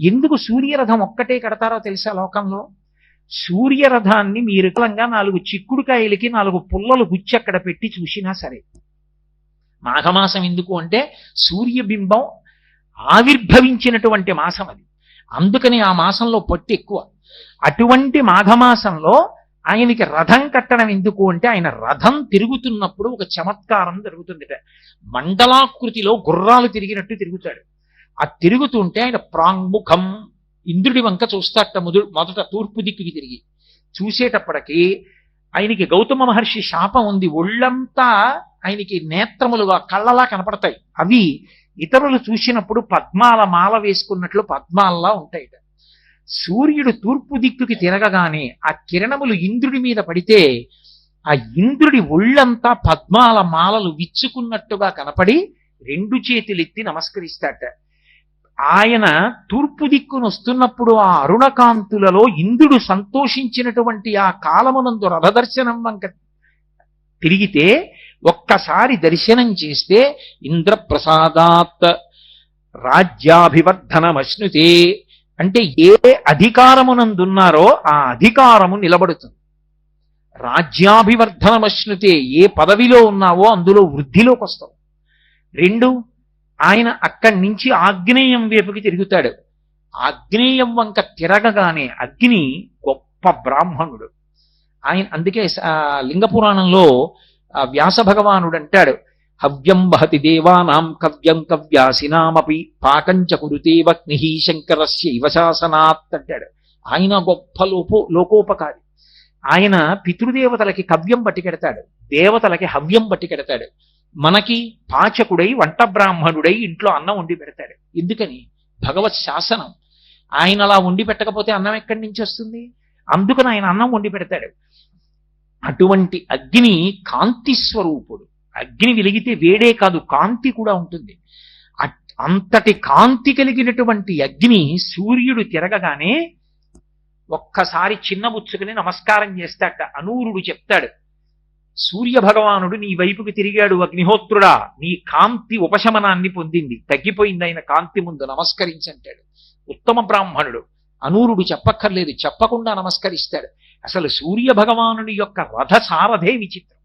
ఎందుకు సూర్యరథం ఒక్కటే కడతారో తెలుసా లోకంలో? సూర్యరథాన్ని మీరు కలంగా నాలుగు చిక్కుడుకాయలకి నాలుగు పుల్లలు గుచ్చి అక్కడ పెట్టి చూసినా సరే. మాఘమాసం ఎందుకు అంటే సూర్యబింబం ఆవిర్భవించినటువంటి మాసం అది. అందుకని ఆ మాసంలో పట్టు ఎక్కువ. అటువంటి మాఘమాసంలో ఆయనకి రథం కట్టడం ఎందుకు అంటే ఆయన రథం తిరుగుతున్నప్పుడు ఒక చమత్కారం జరుగుతుందిట. మండలాకృతిలో గుర్రాలు తిరిగినట్టు తిరుగుతాడు. ఆ తిరుగుతుంటే ఆయన ప్రాంగుఖం ఇంద్రుడి వంక చూస్తాట మొదలు మొదట తూర్పు దిక్కుకి తిరిగి. చూసేటప్పటికి ఆయనకి గౌతమ మహర్షి శాపం ఉంది. ఒళ్ళంతా ఆయనకి నేత్రములుగా కళ్ళలా కనపడతాయి. అవి ఇతరులు చూసినప్పుడు పద్మాల మాల వేసుకున్నట్లు పద్మాల్లా ఉంటాయి సూర్యుడు తూర్పు దిక్కుకి తిరగగానే ఆ కిరణములు ఇంద్రుడి మీద పడితే ఆ ఇంద్రుడి ఒళ్ళంతా పద్మాల మాలలు విచ్చుకున్నట్టుగా కనపడి రెండు చేతులెత్తి నమస్కరిస్తాట ఆయన తూర్పు దిక్కును వస్తున్నప్పుడు ఆ అరుణకాంతులలో ఇంద్రుడు సంతోషించినటువంటి ఆ కాలమునందు రథదర్శనం వంక తిరిగితే ఒక్కసారి దర్శనం చేస్తే ఇంద్రప్రసాదాత్ రాజ్యాభివర్ధనమశ్నుతే. అంటే ఏ అధికారమునందున్నారో ఆ అధికారము నిలబడుతుంది. రాజ్యాభివర్ధనమశ్నుతే ఏ పదవిలో ఉన్నావో అందులో వృద్ధిలోకి వస్తావు రెండు ఆయన అక్కడి నుంచి ఆగ్నేయం వైపుకి తిరుగుతాడు. ఆగ్నేయం వంక తిరగగానే అగ్ని గొప్ప బ్రాహ్మణుడు. ఆయన అందుకే లింగ పురాణంలో వ్యాస భగవానుడు అంటాడు హవ్యం వహతి దేవానాం కవ్యం కవ్యాసినామపి పాకంచ కురుతే వగ్ని శంకరస్య ఇవశాసనాత్ అంటాడు. ఆయన గొప్ప లోపో లోకోపకారి. ఆయన పితృదేవతలకి కవ్యం పట్టుకెడతాడు దేవతలకి హవ్యం పట్టుకెడతాడు మనకి పాచకుడై వంట బ్రాహ్మణుడై ఇంట్లో అన్నం వండి పెడతాడు. ఎందుకని? భగవత్ శాసనం. ఆయన అలా వండి పెట్టకపోతే అన్నం ఎక్కడి నుంచి వస్తుంది? అందుకని ఆయన అన్నం వండి పెడతాడు. అటువంటి అగ్ని కాంతి స్వరూపుడు. అగ్ని వెలిగితే వేడే కాదు కాంతి కూడా ఉంటుంది. అంతటి కాంతి కలిగినటువంటి అగ్ని సూర్యుడు తిరగగానే ఒక్కసారి చిన్నబుచ్చుకుని నమస్కారం చేస్తాట అనూరుడు చెప్తాడు. సూర్య భగవానుడు నీ వైపుకి తిరిగాడు అగ్నిహోత్రుడా. నీ కాంతి ఉపశమనాన్ని పొందింది. తగ్గిపోయింది ఆయన కాంతి ముందు నమస్కరించంటాడు. ఉత్తమ బ్రాహ్మణుడు. అనూరుడు చెప్పక్కర్లేదు చెప్పకుండా నమస్కరిస్తాడు. అసలు సూర్య భగవానుడి యొక్క రథ సారథే విచిత్రం.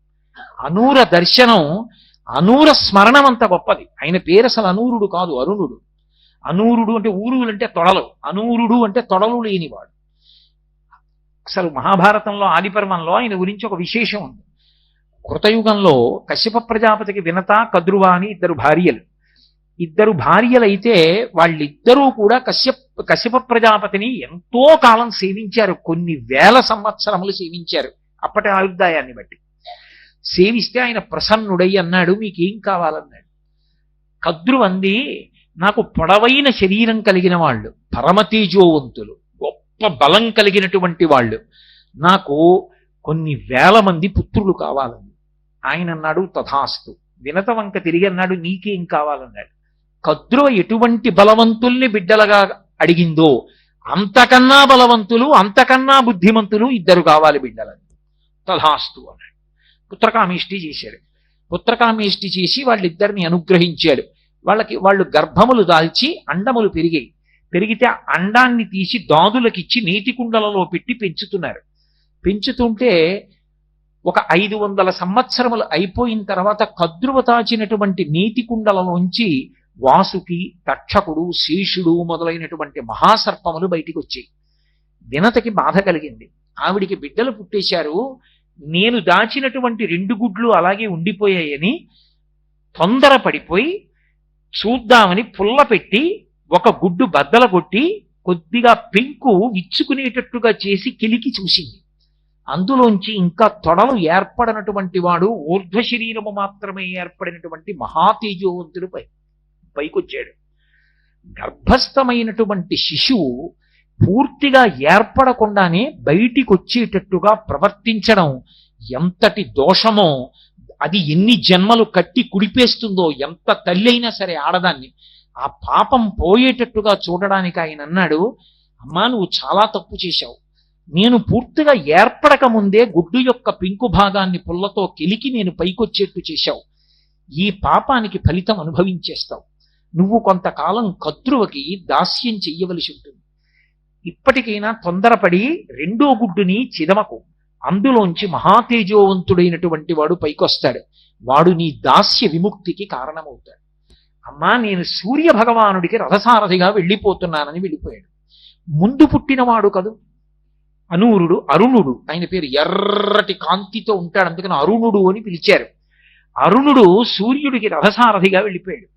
అనూర దర్శనం అనూర స్మరణం అంత గొప్పది. ఆయన పేరు అసలు అనూరుడు కాదు అరుణుడు. అనూరుడు అంటే ఊరులు అంటే తొడలు. అనూరుడు అంటే తొడలు లేనివాడు. అసలు మహాభారతంలో ఆదిపర్వంలో ఆయన గురించి ఒక విశేషం ఉంది. కృతయుగంలో కశ్యప ప్రజాపతికి వినత కద్రువ అని ఇద్దరు భార్యలు. ఇద్దరు భార్యలైతే వాళ్ళిద్దరూ కూడా కశ్యప్ కశ్యప ప్రజాపతిని ఎంతో కాలం సేవించారు. కొన్ని వేల సంవత్సరములు సేవించారు. అప్పటి ఆయుర్దాయాన్ని బట్టి. సేవిస్తే ఆయన ప్రసన్నుడై అన్నాడు మీకేం కావాలన్నాడు? కద్రు అంది నాకు పొడవైన శరీరం కలిగిన వాళ్ళు పరమతేజోవంతులు గొప్ప బలం కలిగినటువంటి వాళ్ళు నాకు కొన్ని వేల మంది పుత్రులు కావాలండి. ఆయన అన్నాడు తథాస్తు. వినత వంక తిరిగి అన్నాడు నీకేం కావాలన్నాడు. కద్రువ ఎటువంటి బలవంతుల్ని బిడ్డలుగా అడిగిందో అంతకన్నా బలవంతులు అంతకన్నా బుద్ధిమంతులు ఇద్దరు కావాలి బిడ్డలని. తథాస్తు అన్నాడు. పుత్రకామేష్టి చేశాడు. పుత్రకామేష్టి చేసి వాళ్ళిద్దరిని అనుగ్రహించాడు. వాళ్ళకి వాళ్ళు గర్భములు దాల్చి అండములు పెరిగాయి. పెరిగితే అండాన్ని తీసి దాదులకిచ్చి నీటి కుండలలో పెట్టి పెంచుతున్నారు. పెంచుతుంటే ఒక ఐదు వందల సంవత్సరములు అయిపోయిన తర్వాత కద్రువ తాచినటువంటి నీటి కుండలలోంచి వాసుకి తక్షకుడు శేషుడు మొదలైనటువంటి మహాసర్పములు బయటికి వచ్చాయి వినతకి బాధ కలిగింది. ఆవిడికి బిడ్డలు పుట్టేశారు. నేను దాచినటువంటి రెండు గుడ్లు అలాగే ఉండిపోయాయని తొందరపడిపోయి చూద్దామని పుల్ల పెట్టి ఒక గుడ్డు బద్దల కొట్టి కొద్దిగా పెంకు విచ్చుకునేటట్టుగా చేసి కిలికి చూసింది. అందులోంచి ఇంకా తొడలు ఏర్పడినటువంటి వాడు ఊర్ధ్వ శరీరము మాత్రమే ఏర్పడినటువంటి మహాతేజోవంతుడు పై పైకొచ్చాడు. గర్భస్థమైనటువంటి శిశువు పూర్తిగా ఏర్పడకుండానే బయటికి వచ్చేటట్టుగా ప్రవర్తించడం ఎంతటి దోషమో అది ఎన్ని జన్మలు కట్టి కుడిపేస్తుందో ఎంత తల్లి అయినా సరే ఆడదాన్ని ఆ పాపం పోయేటట్టుగా చూడడానికి ఆయన అన్నాడు అమ్మా నువ్వు చాలా తప్పు చేశావు. నేను పూర్తిగా ఏర్పడక ముందే గుడ్డు యొక్క పింకు భాగాన్ని పుల్లతో కెలికి నేను పైకొచ్చేట్టు చేశావు. ఈ పాపానికి ఫలితం అనుభవించేస్తావు. నువ్వు కొంతకాలం కద్రువకి దాస్యం చెయ్యవలసి ఉంటుంది. ఇప్పటికైనా తొందరపడి రెండో గుడ్డుని చిదమకు. అందులోంచి మహాతేజోవంతుడైనటువంటి వాడు పైకొస్తాడు. వాడు నీ దాస్య విముక్తికి కారణమవుతాడు. అమ్మా నేను సూర్య భగవానుడికి రథసారథిగా వెళ్ళిపోతున్నానని వెళ్ళిపోయాడు. ముందు పుట్టినవాడు కదూ? అనూరుడు అరుణుడు. ఆయన పేరు ఎర్రటి కాంతితో ఉంటాడు. అందుకని అరుణుడు అని పిలిచారు. అరుణుడు సూర్యుడికి రథసారథిగా వెళ్ళిపోయాడు.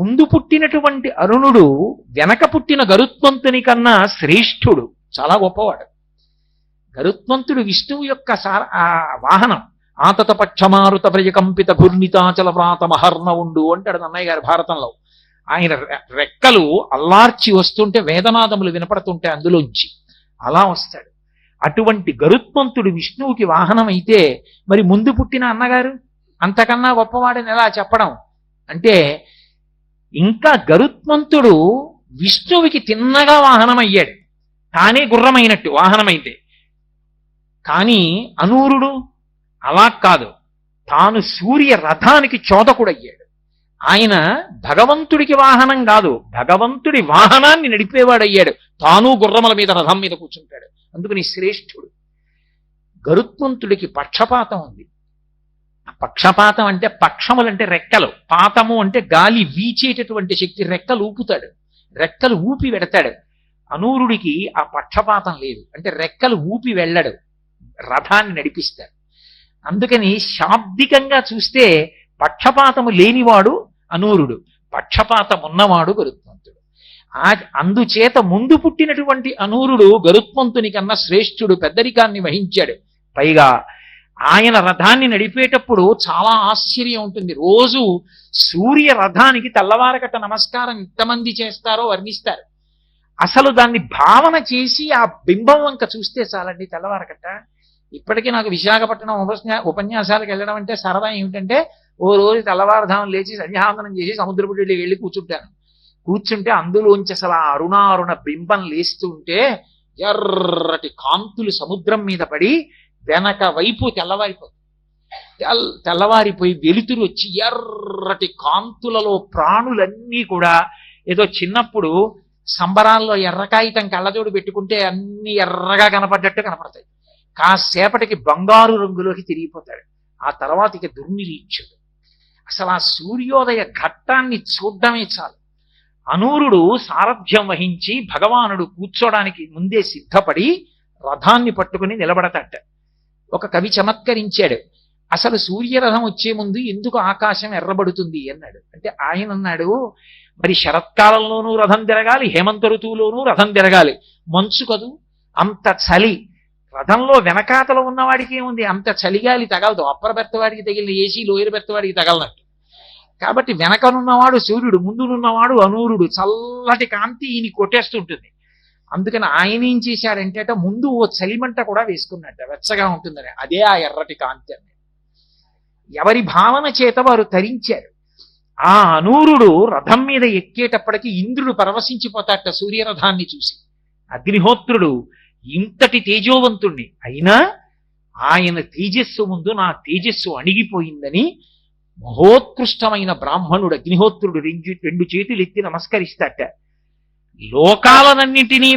ముందు పుట్టినటువంటి అరుణుడు వెనక పుట్టిన గరుత్మంతుని కన్నా శ్రేష్ఠుడు. చాలా గొప్పవాడు. గరుత్మంతుడు విష్ణువు యొక్క సార ఆ వాహనం. ఆతత పక్షమారుత ప్రజకంపిత ఘుర్ణితాచల వ్రాత మహర్ణ ఉండు అంటాడు అన్నయ్య గారు భారతంలో. ఆయన రె- రెక్కలు అల్లార్చి వస్తుంటే వేదనాదములు వినపడుతుంటే అందులోంచి. అలా వస్తాడు. అటువంటి గరుత్మంతుడు విష్ణువుకి వాహనం అయితే మరి ముందు పుట్టిన అన్నగారు? అంతకన్నా గొప్పవాడని ఎలా చెప్పడం? అంటే ఇంకా గరుత్మంతుడు విష్ణువుకి తిన్నగా వాహనం అయ్యాడు తానే గుర్రమైనట్టు వాహనమైతే కానీ అనూరుడు అలా కాదు. తాను సూర్య రథానికి చోదకుడయ్యాడు. ఆయన భగవంతుడికి వాహనం కాదు భగవంతుడి వాహనాన్ని నడిపేవాడయ్యాడు. తాను గుర్రముల మీద రథం మీద కూర్చుంటాడు. అందుకని శ్రేష్ఠుడు. గరుత్మంతుడికి పక్షపాతం ఉంది. ఆ పక్షపాతం అంటే పక్షములంటే రెక్కలు. పాతము అంటే గాలి వీచేటటువంటి శక్తి రెక్కలు ఊపుతాడు. రెక్కలు ఊపి వెడతాడు అనూరుడికి ఆ పక్షపాతం లేదు. అంటే రెక్కలు ఊపి వెళ్ళడు. రథాన్ని నడిపిస్తాడు. అందుకని శాబ్దికంగా చూస్తే పక్షపాతము లేనివాడు అనూరుడు. పక్షపాతం ఉన్నవాడు గరుత్మంతుడు. ఆ అందుచేత ముందు పుట్టినటువంటి అనూరుడు గరుత్మంతుని కన్నా శ్రేష్ఠుడు పెద్దరికాన్ని వహించాడు. పైగా ఆయన రథాన్ని నడిపేటప్పుడు చాలా ఆశ్చర్యం ఉంటుంది. రోజు సూర్య రథానికి తెల్లవారకట్ట నమస్కారం ఎంతమంది చేస్తారో వర్ణిస్తారు. అసలు దాన్ని భావన చేసి ఆ బింబం వంక చూస్తే చాలండి తెల్లవారకట్ట ఇప్పటికీ నాకు విశాఖపట్నం ఉపన్యాసాలకు వెళ్ళడం అంటే సరదా ఏమిటంటే ఓ రోజు తెల్లవారుధామం లేచి సంధ్యావందనం చేసి సముద్రపుడి వెళ్ళి కూర్చుంటాను. కూర్చుంటే అందులోంచి అసలు ఆ అరుణారుణ బింబం లేస్తుంటే ఎర్రటి కాంతులు సముద్రం మీద పడి వెనక వైపు తెల్లవారిపోతుంది తెల్ తెల్లవారిపోయి వెలుతురు వచ్చి ఎర్రటి కాంతులలో ప్రాణులన్నీ కూడా ఏదో చిన్నప్పుడు సంబరాల్లో ఎర్రకాగితం కళ్ళజోడు పెట్టుకుంటే అన్ని ఎర్రగా కనపడ్డట్టు కనపడతాయి. కాసేపటికి బంగారు రంగులోకి తిరిగిపోతాడు. ఆ తర్వాత ఇక దుర్నిరీక్షుడు అసలు ఆ సూర్యోదయ ఘట్టాన్ని చూడ్డమే చాలు. అనూరుడు సారథ్యం వహించి భగవానుడు కూర్చోడానికి ముందే సిద్ధపడి రథాన్ని పట్టుకుని నిలబడతట. ఒక కవి చమత్కరించాడు అసలు సూర్యరథం వచ్చే ముందు ఎందుకు ఆకాశం ఎర్రబడుతుంది? అన్నాడు. అంటే ఆయన అన్నాడు మరి శరత్కాలంలోనూ రథం తిరగాలి హేమంత ఋతువులోనూ రథం తిరగాలి. మంచు కదూ అంత చలి రథంలో వెనకాతలో ఉన్నవాడికి ఏముంది? అంత చలిగాలి తగలదు. అప్పర బెత్తవాడికి తగిలిన ఏసీ లోయర్ బెత్తవాడికి తగలనట్టు. కాబట్టి వెనకనున్నవాడు సూర్యుడు ముందునున్నవాడు అనూరుడు. చల్లటి కాంతి ఈయన కొట్టేస్తుంటుంది. అందుకని ఆయన ఏం చేశాడంటే అట ముందు ఓ చలిమంట కూడా వేసుకున్నట్ట. వెచ్చగా ఉంటుందని. అదే ఆ ఎర్రటి కాంతి అని. ఎవరి భావన చేత వారు తరించారు. ఆ అనూరుడు రథం మీద ఎక్కేటప్పటికి ఇంద్రుడు పరవశించిపోతాట సూర్యరథాన్ని చూసి. అగ్నిహోత్రుడు ఇంతటి తేజోవంతుణ్ణి. అయినా ఆయన తేజస్సు ముందు నా తేజస్సు అణిగిపోయిందని మహోత్కృష్టమైన బ్రాహ్మణుడు అగ్నిహోత్రుడు రెండు రెండు చేతులు ఎత్తి నమస్కరిస్తాట. లోకాలనన్నింటినీ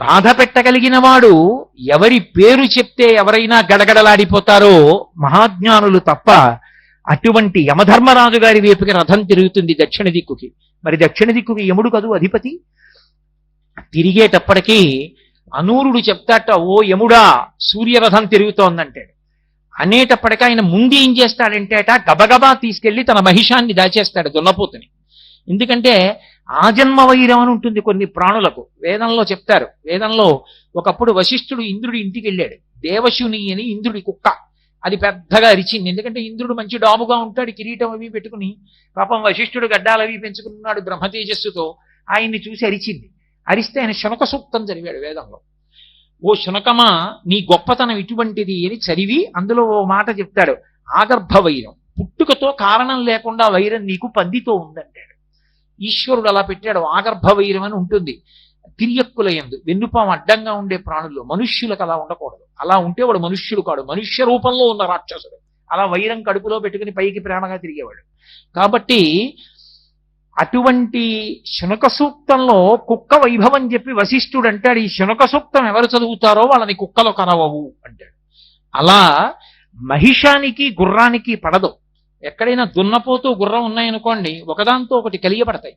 బాధ పెట్టగలిగిన వాడు ఎవరి పేరు చెప్తే ఎవరైనా గడగడలాడిపోతారో మహాజ్ఞానులు తప్ప అటువంటి యమధర్మరాజు గారి వైపుకి రథం తిరుగుతుంది దక్షిణ దిక్కుకి. మరి దక్షిణ దిక్కుకి యముడు కదూ అధిపతి? తిరిగేటప్పటికీ అనూరుడు చెప్తాట ఓ యముడా సూర్యరథం తిరుగుతోందంటాడు. అనేటప్పటికీ ఆయన ముందు ఏం చేస్తాడంటే అట గబగబా తీసుకెళ్ళి తన మహిషాన్ని దాచేస్తాడు దున్నపోతుని. ఎందుకంటే ఆజన్మ వైరం అని ఉంటుంది కొన్ని ప్రాణులకు. వేదంలో చెప్తారు. వేదంలో ఒకప్పుడు వశిష్ఠుడు ఇంద్రుడి ఇంటికి వెళ్ళాడు. దేవశుని అని ఇంద్రుడి కుక్క. అది పెద్దగా అరిచింది. ఎందుకంటే ఇంద్రుడు మంచి డాబుగా ఉంటాడు కిరీటం అవి పెట్టుకుని పాపం వశిష్ఠుడు గడ్డాలు అవి పెంచుకున్నాడు బ్రహ్మ తేజస్సుతో ఆయన్ని చూసి అరిచింది. అరిస్తే ఆయన శునక సూక్తం చదివాడు వేదంలో. ఓ శునకమా నీ గొప్పతనం ఇటువంటిది అని చదివి అందులో ఓ మాట చెప్తాడు. ఆగర్భ వైరం పుట్టుకతో కారణం లేకుండా వైరం నీకు పందితో ఉందంటాడు. ఈశ్వరుడు అలా పెట్టాడు ఆగర్భ వైరం అని ఉంటుంది. తిరియక్కుల ఎందు వెన్నుపాం అడ్డంగా ఉండే ప్రాణుల్లో మనుష్యులకు అలా ఉండకూడదు. అలా ఉంటే వాడు మనుష్యుడు కాడు. మనుష్య రూపంలో ఉన్న రాక్షసుడు. అలా వైరం కడుపులో పెట్టుకుని పైకి ప్రేమగా తిరిగేవాడు. కాబట్టి అటువంటి శునక సూక్తంలో కుక్క వైభవం చెప్పి వశిష్ఠుడు అంటాడు ఈ శునక సూక్తం ఎవరు చదువుతారో వాళ్ళని కుక్కలు కనవవు అంటాడు. అలా మహిషానికి గుర్రానికి పడదు. ఎక్కడైనా దున్నపోతూ గుర్రం ఉన్నాయనుకోండి ఒకదాంతో ఒకటి కలియబడతాయి.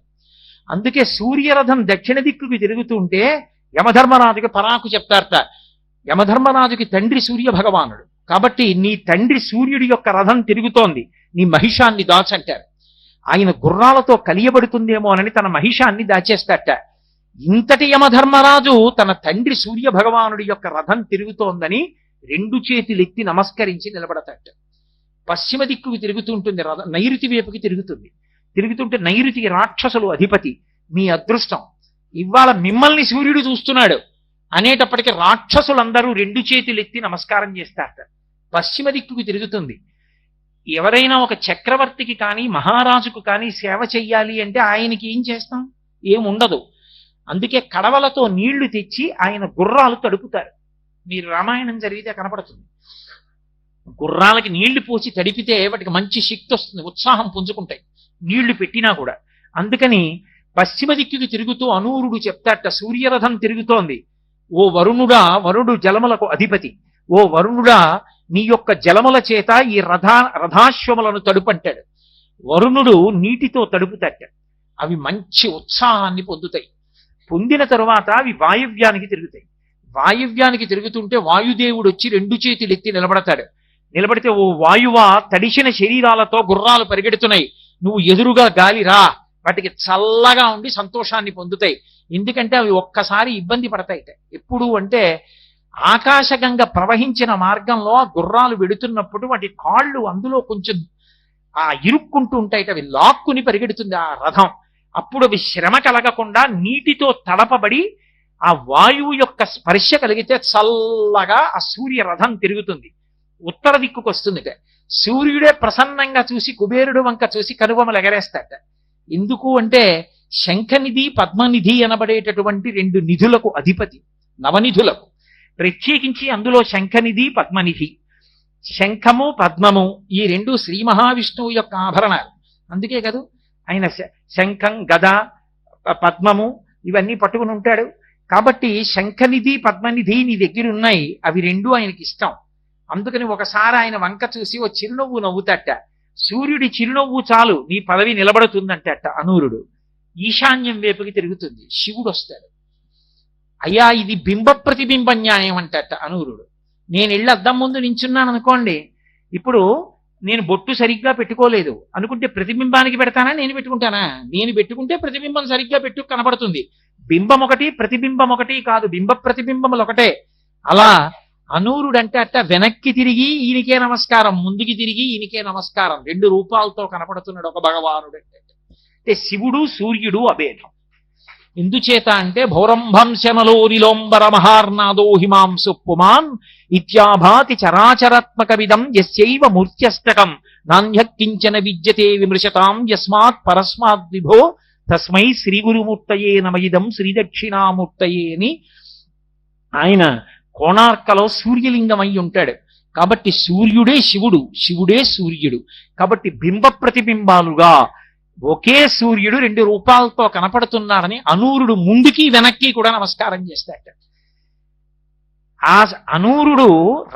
అందుకే సూర్యరథం దక్షిణ దిక్కుకి తిరుగుతుంటే యమధర్మరాజుకి పరాకు చెప్తారట. యమధర్మరాజుకి తండ్రి సూర్య భగవానుడు. కాబట్టి నీ తండ్రి సూర్యుడి యొక్క రథం తిరుగుతోంది నీ మహిషాన్ని దాచంటారు. ఆయన గుర్రాలతో కలియబడుతుందేమో అని తన మహిషాన్ని దాచేస్తాట ఇంతటి యమధర్మరాజు తన తండ్రి సూర్య భగవానుడి యొక్క రథం తిరుగుతోందని రెండు చేతులెత్తి నమస్కరించి నిలబడతాట పశ్చిమ దిక్కుకి తిరుగుతుంటుంది రథం నైరుతి వైపుకి తిరుగుతుంది. తిరుగుతుంటే నైరుతికి రాక్షసులు అధిపతి మీ అదృష్టం. ఇవాళ మిమ్మల్ని సూర్యుడు చూస్తున్నాడు. అనేటప్పటికీ రాక్షసులందరూ రెండు చేతులెత్తి నమస్కారం చేస్తారట. పశ్చిమ దిక్కుకి తిరుగుతుంది. ఎవరైనా ఒక చక్రవర్తికి కానీ మహారాజుకు కానీ సేవ చెయ్యాలి అంటే ఆయనకి ఏం చేస్తాం? ఏముండదు అందుకే కడవలతో నీళ్ళు తెచ్చి ఆయన గుర్రాలు తడుపుతారు. మీరు రామాయణం జరిగితే కనపడుతుంది. గుర్రాలకి నీళ్ళు పోసి తడిపితే వాటికి మంచి శక్తి వస్తుంది ఉత్సాహం పుంజుకుంటాయి. నీళ్ళు పెట్టినా కూడా. అందుకని పశ్చిమ దిక్కుకి తిరుగుతూ అనూరుడు చెప్తాట సూర్యరథం తిరుగుతోంది. ఓ వరుణుడా వరుడు జలములకు అధిపతి. ఓ వరుణుడా నీ యొక్క జలముల చేత ఈ రథా రథాశ్వములను తడుపంటాడు. వరుణుడు నీటితో తడుపుతట్టాడు అవి మంచి ఉత్సాహాన్ని పొందుతాయి. పొందిన తరువాత అవి వాయువ్యానికి తిరుగుతాయి. వాయువ్యానికి తిరుగుతుంటే వాయుదేవుడు వచ్చి రెండు చేతులు ఎత్తి నిలబడతాడు. నిలబడితే ఓ వాయువా తడిసిన శరీరాలతో గుర్రాలు పరిగెడుతున్నాయి. నువ్వు ఎదురుగా గాలి రా. వాటికి చల్లగా ఉండి సంతోషాన్ని పొందుతాయి. ఎందుకంటే అవి ఒక్కసారి ఇబ్బంది పడతాయి. ఎప్పుడు అంటే ఆకాశగంగ ప్రవహించిన మార్గంలో ఆ గుర్రాలు వెడుతున్నప్పుడు వాటి కాళ్ళు అందులో కొంచెం ఆ ఇరుక్కుంటూ ఉంటాయి అవి లాక్కుని పరిగెడుతుంది ఆ రథం. అప్పుడు అవి శ్రమ కలగకుండా నీటితో తడపబడి ఆ వాయువు యొక్క స్పర్శ కలిగితే చల్లగా ఆ సూర్య రథం తిరుగుతుంది. ఉత్తర దిక్కుకు వస్తుంది సూర్యుడే ప్రసన్నంగా చూసి కుబేరుడు వంక చూసి కనుబొమలు ఎగరేస్తాట ఎందుకు అంటే శంఖనిధి పద్మనిధి అనబడేటటువంటి రెండు నిధులకు అధిపతి నవనిధులకు. ప్రత్యేకించి అందులో శంఖనిధి పద్మనిధి. శంఖము పద్మము ఈ రెండు శ్రీ మహావిష్ణువు యొక్క ఆభరణాలు. అందుకే కదూ ఆయన శ- శంఖం గద పద్మము ఇవన్నీ పట్టుకుని ఉంటాడు. కాబట్టి శంఖనిధి పద్మనిధి నీ దగ్గర ఉన్నాయి అవి రెండు ఆయనకి ఇష్టం. అందుకని ఒకసారి ఆయన వంక చూసి ఓ చిరునవ్వు నవ్వుతట. సూర్యుడి చిరునవ్వు చాలు నీ పదవి నిలబడుతుందంటట అనూరుడు. ఈశాన్యం వైపుకి తిరుగుతుంది. శివుడు వస్తాడు. అయ్యా ఇది బింబ ప్రతిబింబ న్యాయం అంటట అనూరుడు. నేను ఇళ్ళ అద్దం ముందు నించున్నాను అనుకోండి ఇప్పుడు నేను బొట్టు సరిగ్గా పెట్టుకోలేదు. అనుకుంటే ప్రతిబింబానికి పెడతానా? నేను పెట్టుకుంటానా? నేను పెట్టుకుంటే ప్రతిబింబం సరిగ్గా పెట్టు కనబడుతుంది. బింబం ఒకటి ప్రతిబింబం ఒకటి కాదు. బింబ ప్రతిబింబములు ఒకటే. అలా అనూరుడు అంటే అట్ట వెనక్కి తిరిగి ఈయనకే నమస్కారం ముందుకి తిరిగి ఈయనకే నమస్కారం. రెండు రూపాలతో కనపడుతున్నాడు ఒక భగవానుడు అంటే అంటే శివుడు సూర్యుడు అభేదం. ఎందుచేత అంటే భౌరంభంశమలోరిలోంబర మహార్నాదో హిమాంసు పుమాన్ ఇత్యాభాతి చరాచరాత్మకమిదం యస్యైవ మూర్త్యష్టకం నాణ్యకించన విద్యతే విమృశతాం యస్మాత్ పరస్మాత్ విభో తస్మై శ్రీ గురుమూర్తయే నమయిదం శ్రీదక్షిణామూర్తయే అని ఆయన కోణార్కలో సూర్యలింగం అయి ఉంటాడు. కాబట్టి సూర్యుడే శివుడు శివుడే సూర్యుడు. కాబట్టి బింబ ప్రతిబింబాలుగా ఒకే సూర్యుడు రెండు రూపాలతో కనపడుతున్నాడని అనూరుడు ముందుకి వెనక్కి కూడా నమస్కారం చేస్తాడు ఆ అనూరుడు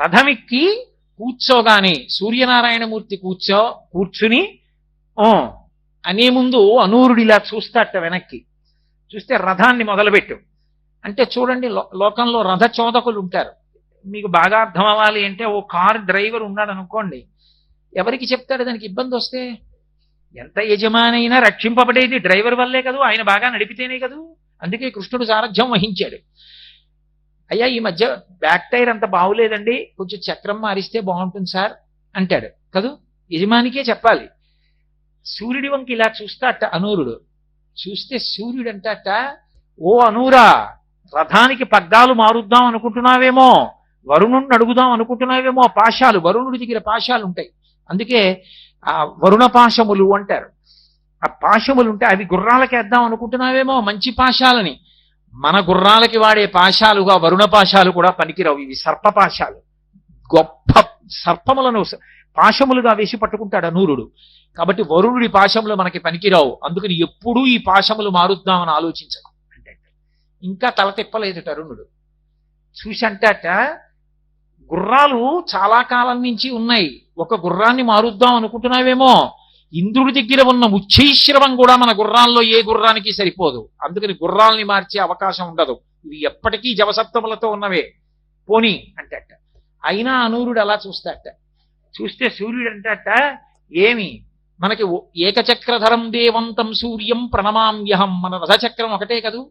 రథమిక్కి కూర్చోగానే సూర్యనారాయణమూర్తి కూర్చో కూర్చుని ఓ అనే ముందు అనూరుడు ఇలా చూస్తాట వెనక్కి. చూస్తే రథాన్ని మొదలుపెట్టు. అంటే చూడండి లో- లోకంలో రథ చోదకులు ఉంటారు. మీకు బాగా అర్థం అవ్వాలి అంటే ఓ కార్ డ్రైవర్ ఉన్నాడు అనుకోండి ఎవరికి చెప్తాడు దానికి ఇబ్బంది వస్తే ఎంత యజమానైనా రక్షింపబడేది డ్రైవర్ వల్లే కదూ ఆయన బాగా నడిపితేనే కదూ? అందుకే కృష్ణుడు సారథ్యం వహించాడు. అయ్యా ఈ మధ్య బ్యాక్ టైర్ అంత బాగులేదండి కొంచెం చక్రం మారిస్తే బాగుంటుంది సార్ అంటాడు. కదూ? యజమానికే చెప్పాలి. సూర్యుడి వంక ఇలా అట్ట అనూరుడు. చూస్తే సూర్యుడు అంటాట ఓ అనూరా రథానికి పగ్గాలు మారుద్దాం అనుకుంటున్నావేమో వరుణుడిని అడుగుదాం అనుకుంటున్నావేమో పాశాలు వరుణుడి దగ్గర పాశాలు ఉంటాయి అందుకే ఆ వరుణ పాశములు అంటారు. ఆ పాశములు ఉంటే అవి గుర్రాలకి వేద్దాం అనుకుంటున్నావేమో మంచి పాశాలని. మన గుర్రాలకి వాడే పాశాలుగా వరుణ పాశాలు కూడా పనికిరావు. ఇవి సర్ప పాశాలు. గొప్ప సర్పములను పాశములుగా వేసి పట్టుకుంటాడు అనూరుడు. కాబట్టి వరుణుడి పాశములు మనకి పనికిరావు. అందుకని ఎప్పుడూ ఈ పాశములు మారుద్దామని ఆలోచించను అంటే ఇంకా తల తిప్పలేదు తరుణుడు చూసి అంటాట గుర్రాలు చాలా కాలం నుంచి ఉన్నాయి. ఒక గుర్రాన్ని మారుద్దాం అనుకుంటున్నావేమో? ఇంద్రుడి దగ్గర ఉన్న ఉచ్చైశ్రవం కూడా మన గుర్రాల్లో ఏ గుర్రానికి సరిపోదు. అందుకని గుర్రాల్ని మార్చే అవకాశం ఉండదు. ఇవి ఎప్పటికీ జవసప్తములతో ఉన్నవే. పోనీ అంటట అయినా అనూరుడు అలా చూస్తాట చూస్తే సూర్యుడు అంటట ఏమి? మనకి ఓ- ఏకచక్రధరం దేవంతం సూర్యం ప్రణమామ్యహం. మన రథచక్రం ఒకటే కదూ?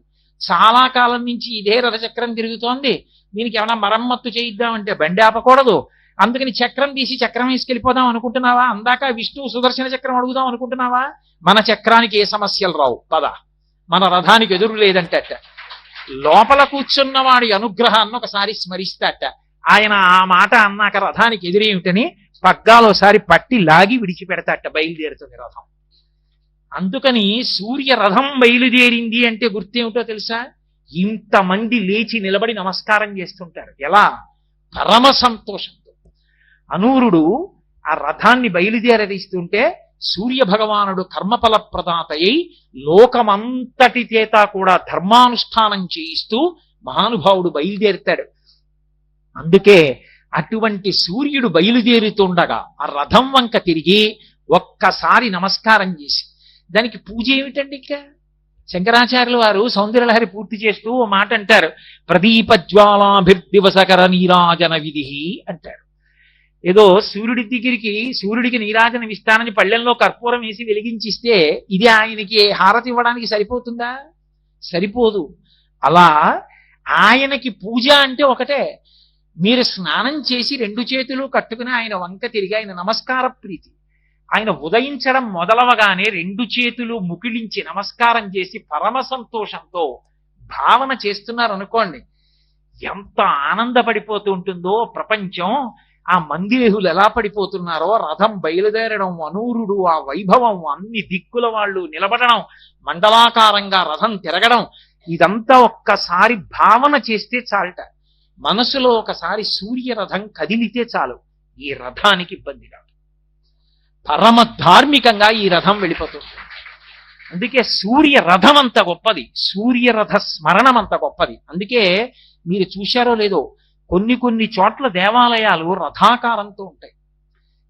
చాలా కాలం నుంచి ఇదే రథచక్రం తిరుగుతోంది. దీనికి ఏమైనా మరమ్మత్తు చేయిద్దామంటే బండి ఆపకూడదు. అందుకని చక్రం తీసి చక్రం వేసుకెళ్ళిపోదాం అనుకుంటున్నావా? అందాక విష్ణువు సుదర్శన చక్రం అడుగుదాం అనుకుంటున్నావా? మన చక్రానికి ఏ సమస్యలు రావు. పద. మన రథానికి ఎదురు లేదంటట. లోపల కూర్చున్న వాడి అనుగ్రహాన్ని ఒకసారి స్మరిస్తాట. ఆయన ఆ మాట అన్నాక రథానికి ఎదురేమిటని పగ్గాలోసారి పట్టి లాగి విడిచిపెడతాట బయలుదేరుతుంది రథం. అందుకని సూర్య రథం బయలుదేరింది అంటే గుర్తేమిటో తెలుసా? ఇంతమంది లేచి నిలబడి నమస్కారం చేస్తుంటారు. ఎలా? పరమ సంతోషంతో. అనూరుడు ఆ రథాన్ని బయలుదేరదీస్తుంటే సూర్య భగవానుడు కర్మఫల ప్రదాతయ్యి లోకమంతటి చేత కూడా ధర్మానుష్ఠానం చేయిస్తూ మహానుభావుడు బయలుదేరుతాడు. అందుకే అటువంటి సూర్యుడు బయలుదేరుతుండగా ఆ రథం వంక తిరిగి ఒక్కసారి నమస్కారం చేసి దానికి పూజ ఏమిటండి ఇక శంకరాచార్యులు వారు సౌందర్యలహరి పూర్తి చేస్తూ ఓ మాట అంటారు. ప్రదీప జ్వాలాభిర్దివసకర నీరాజన విధి అంటారు. ఏదో సూర్యుడి దగ్గరికి సూర్యుడికి నీరాజనం ఇస్తానని పళ్ళెంలో కర్పూరం వేసి వెలిగించిస్తే ఇది ఆయనకి హారతి ఇవ్వడానికి సరిపోతుందా? సరిపోదు. అలా ఆయనకి పూజ అంటే ఒకటే. మీరు స్నానం చేసి రెండు చేతులు కట్టుకుని ఆయన వంక తిరిగి ఆయన నమస్కార ప్రీతి. ఆయన ఉదయించడం మొదలవగానే రెండు చేతులు ముకిలించి నమస్కారం చేసి పరమ సంతోషంతో భావన చేస్తున్నారు అనుకోండి ఎంత ఆనందపడిపోతూ ఉంటుందో ప్రపంచం ఆ మందిరేహులు ఎలా పడిపోతున్నారో రథం బయలుదేరడం అనూరుడు ఆ వైభవం అన్ని దిక్కుల వాళ్ళు నిలబడడం మండలాకారంగా రథం తిరగడం ఇదంతా ఒక్కసారి భావన చేస్తే చాలట. మనసులో ఒకసారి సూర్య రథం కదిలితే చాలు. ఈ రథానికి ఇబ్బంది కాదు. పరమ ధార్మికంగా ఈ రథం వెళ్ళిపోతుంది. అందుకే సూర్య రథం అంత గొప్పది. సూర్య రథ స్మరణం అంత గొప్పది. అందుకే మీరు చూశారో లేదో కొన్ని కొన్ని చోట్ల దేవాలయాలు రథాకారంతో ఉంటాయి.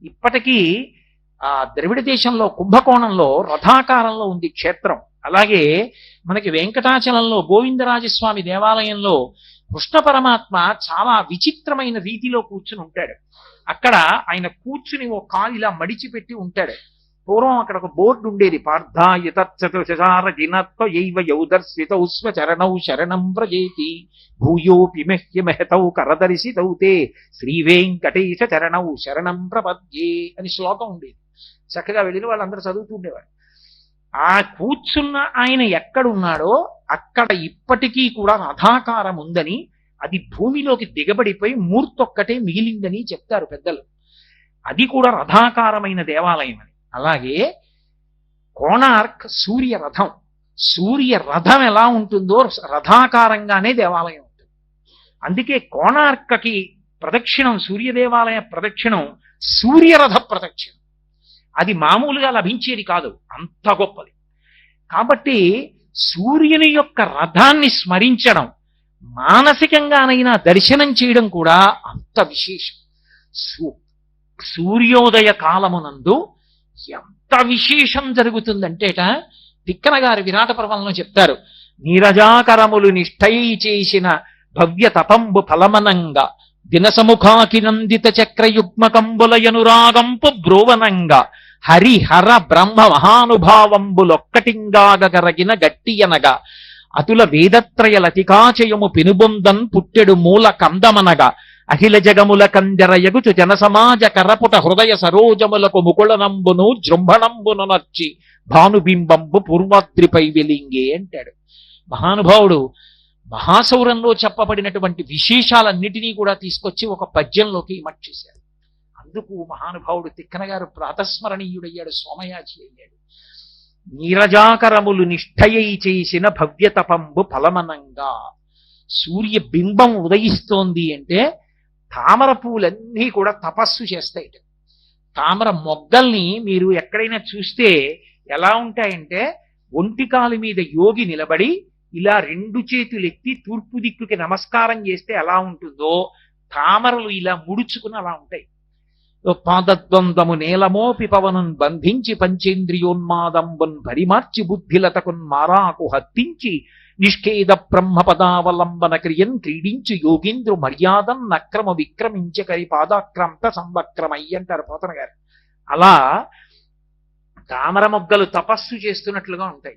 ఇప్పటికీ ఆ ద్రవిడ దేశంలో కుంభకోణంలో రథాకారంలో ఉంది క్షేత్రం. అలాగే మనకి వెంకటాచలంలో గోవిందరాజస్వామి దేవాలయంలో కృష్ణ పరమాత్మ చాలా విచిత్రమైన రీతిలో కూర్చుని ఉంటాడు. అక్కడ ఆయన కూర్చుని ఓ కాలు ఇలా మడిచిపెట్టి ఉంటాడు. పూర్వం అక్కడ ఒక బోర్డు ఉండేది. పార్థాయుతచార జినత్వ యైవ యౌదర్శితౌ స్వచరణౌ శరణం వ్రజేతి. భూయోపి మహ్య మెహతౌ కరదర్శితౌ తే. శ్రీ వెంకటేశ చరణౌ శరణం ప్రపద్యే అని శ్లోకం ఉండేది. చక్కగా వెళ్ళిన వాళ్ళందరూ చదువుతూ ఉండేవారు. ఆ కూర్చున్న ఆయన ఎక్కడున్నాడో అక్కడ ఇప్పటికీ కూడా రథాకారం ఉందని అది భూమిలోకి దిగబడిపోయి మూర్తొక్కటే మిగిలిందని చెప్తారు పెద్దలు. అది కూడా రథాకారమైన దేవాలయం అని అలాగే కోణార్క్ సూర్య రథం. సూర్య రథం ఎలా ఉంటుందో రథాకారంగానే దేవాలయం ఉంటుంది. అందుకే కోణార్కకి ప్రదక్షిణం సూర్య దేవాలయ ప్రదక్షిణం సూర్యరథ ప్రదక్షిణం. అది మామూలుగా లభించేది కాదు. అంత గొప్పది. కాబట్టి సూర్యుని యొక్క రథాన్ని స్మరించడం మానసికంగానైనా దర్శనం చేయడం కూడా అంత విశేషం. సూ- సూర్యోదయ కాలమునందు ఎంత విశేషం జరుగుతుందంటేట తిక్కన గారి విరాట పర్వంలో చెప్తారు. నీరజాకరములు నిష్ఠై చేసిన భవ్య తపంబు ఫలమనంగా దినసముఖాకి నందిత చక్రయుగ్మకంబులయనురాగంపు బ్రోవనంగా హరిహర బ్రహ్మ మహానుభావంబులొక్కటింగాగరగిన గట్టియనగా. అతుల వేదత్రయ లతికాచయము పెనుబొందన్ పుట్టెడు మూల కందమనగా. అఖిల జగముల కందెరయగుచు జనసమాజ కరపుట హృదయ సరోజములకు ముకుళనంబును జృంభణంబును నచ్చి భానుబింబంబు పూర్వాద్రిపై వెలింగే అంటాడు. మహానుభావుడు మహాసౌరంలో చెప్పబడినటువంటి విశేషాలన్నిటినీ కూడా తీసుకొచ్చి ఒక పద్యంలోకి ఇమర్చేశారు. అందుకు మహానుభావుడు తిక్కన గారు ప్రాతస్మరణీయుడయ్యాడు సోమయాజి అయ్యాడు. నీరజాకరములు నిష్ఠయై చేసిన భవ్యతపంబు ఫలమనంగా సూర్య బింబం ఉదయిస్తోంది అంటే తామర పూలన్నీ కూడా తపస్సు చేస్తాయి తామర మొగ్గల్ని మీరు ఎక్కడైనా చూస్తే ఎలా ఉంటాయంటే ఒంటికాలు మీద యోగి నిలబడి ఇలా రెండు చేతులు ఎత్తి తూర్పు దిక్కుకి నమస్కారం చేస్తే ఎలా ఉంటుందో తామరలు ఇలా ముడుచుకుని అలా ఉంటాయి. పాదద్వందము నేలమోపి పవనం బంధించి పంచేంద్రియోన్మాదంబున్ పరిమార్చి బుద్ధిలతకున్ మారాకు హత్తించి నిష్ఖేద బ్రహ్మపదావలంబన క్రియన్ క్రీడించి యోగేంద్రు మర్యాదన్ నక్రమ విక్రమించ కరి పాదాక్రాంత సంవక్రమయ్య అంటారు పోతన గారు. అలా తామర మొగ్గలు తపస్సు చేస్తున్నట్లుగా ఉంటాయి.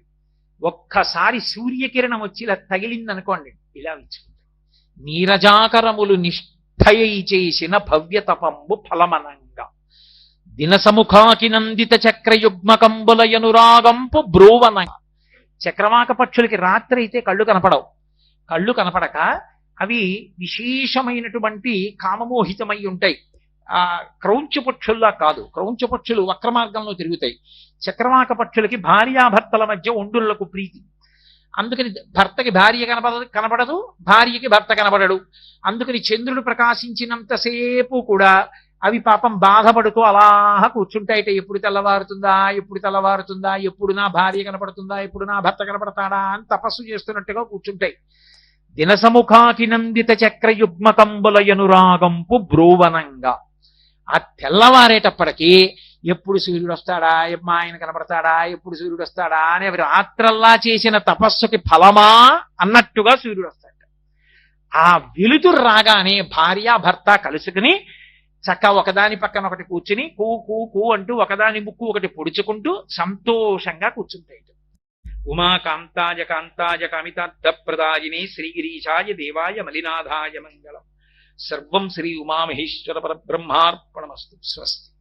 ఒక్కసారి సూర్యకిరణం వచ్చి ఇలా తగిలిందనుకోండి ఇలా విచ్చుకుంటాయి నీరజాకరములు సిద్ధయై చేసిన భవ్య తపంబు ఫలమనంగా. దినసముఖాకి నందిత చక్రయుగ్మకంబులయనురాగంపు బ్రోవన చక్రవాక పక్షులకి రాత్రి అయితే కళ్ళు కనపడవు. కళ్ళు కనపడక అవి విశేషమైనటువంటి కామమోహితమై ఉంటాయి. ఆ క్రౌంచ పక్షుల్లా కాదు. క్రౌంచ పక్షులు వక్ర మార్గంలో తిరుగుతాయి. చక్రవాక పక్షులకి భార్యాభర్తల మధ్య ఒండులకు ప్రీతి. అందుకని భర్తకి భార్య కనపడదు కనపడదు భార్యకి భర్త కనపడడు. అందుకని చంద్రుడు ప్రకాశించినంతసేపు కూడా అవి పాపం బాధపడుతూ అలా కూర్చుంటాయిట. ఎప్పుడు తెల్లవారుతుందా ఎప్పుడు తెల్లవారుతుందా ఎప్పుడు నా భార్య కనపడుతుందా ఎప్పుడు నా భర్త కనపడతాడా అని తపస్సు చేస్తున్నట్టుగా కూర్చుంటాయి. దినసముఖాకి నందిత చక్రయుగ్మకంబులయనురాగంపు బ్రూవనంగా ఆ తెల్లవారేటప్పటికీ ఎప్పుడు సూర్యుడు వస్తాడా? ఎప్పుడు మా ఆయన కనపడతాడా? ఎప్పుడు సూర్యుడు వస్తాడా? అని అవి రాత్రల్లా చేసిన తపస్సుకి ఫలమా? అన్నట్టుగా సూర్యుడు వస్తాడు. ఆ వెలుతురు రాగానే భార్య భర్త కలుసుకుని చక్క ఒకదాని పక్కన ఒకటి కూర్చుని కూ కూ కూ అంటూ ఒకదాని ముక్కు ఒకటి పొడుచుకుంటూ సంతోషంగా కూర్చుంటాయి. ఉమా కాంతాజ కాంతాజ కామితార్థ శ్రీగిరీశాయ దేవాయ మలినాథాయ మంగళం. సర్వం శ్రీ ఉమామహేశ్వర పరబ్రహ్మార్పణమస్తు. స్వస్తి.